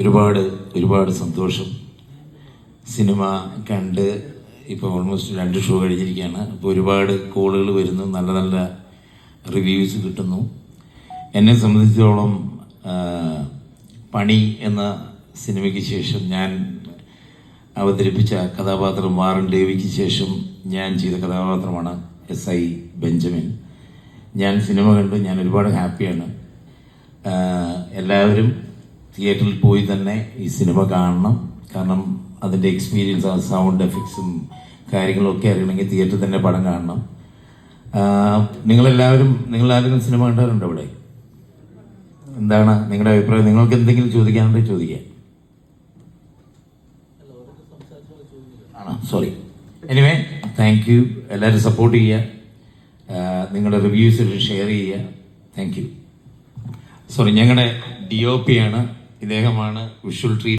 ഒരുപാട് ഒരുപാട് സന്തോഷം. സിനിമ കണ്ട് ഇപ്പോൾ ഓൾമോസ്റ്റ് രണ്ട് ഷോ കഴിഞ്ഞിരിക്കുകയാണ്. അപ്പോൾ ഒരുപാട് കോളുകൾ വരുന്നു. നല്ല നല്ല റിവ്യൂസ് കിട്ടുന്നു. എന്നെ സംബന്ധിച്ചിടത്തോളം പണി എന്ന സിനിമയ്ക്ക് ശേഷം ഞാൻ അവതരിപ്പിച്ച കഥാപാത്രം വാറൻ ദേവിക്ക് ശേഷം ഞാൻ ചെയ്ത കഥാപാത്രമാണ് എസ് ഐ ബെഞ്ചമിൻ. ഞാൻ സിനിമ കണ്ടു. ഞാൻ ഒരുപാട് ഹാപ്പിയാണ്. എല്ലാവരും തിയേറ്ററിൽ പോയി തന്നെ ഈ സിനിമ കാണണം. കാരണം അതിന്റെ എക്സ്പീരിയൻസ് ആ സൗണ്ട് എഫക്ട്സും കാര്യങ്ങളൊക്കെ അറിയണമെങ്കിൽ തിയേറ്ററിൽ തന്നെ പടം കാണണം. നിങ്ങളെല്ലാവരും നിങ്ങളെല്ലാവരും സിനിമ കണ്ടവരുണ്ടോ ഇവിടെ എന്താണ് നിങ്ങളുടെ അഭിപ്രായം? നിങ്ങൾക്ക് എന്തെങ്കിലും ചോദിക്കാനുണ്ടെങ്കിൽ ചോദിക്കാം. ആണോ? സോറി എനിവേ താങ്ക് യു എല്ലാവരും സപ്പോർട്ട് ചെയ്യുക. നിങ്ങളുടെ റിവ്യൂസ് ഷെയർ ചെയ്യുക. താങ്ക് യു സോറി ഞങ്ങളുടെ ഡി ഒ പി ആണ്. ഇദ്ദേഹമാണ് വിഷ്വൽ ട്രീറ്റ്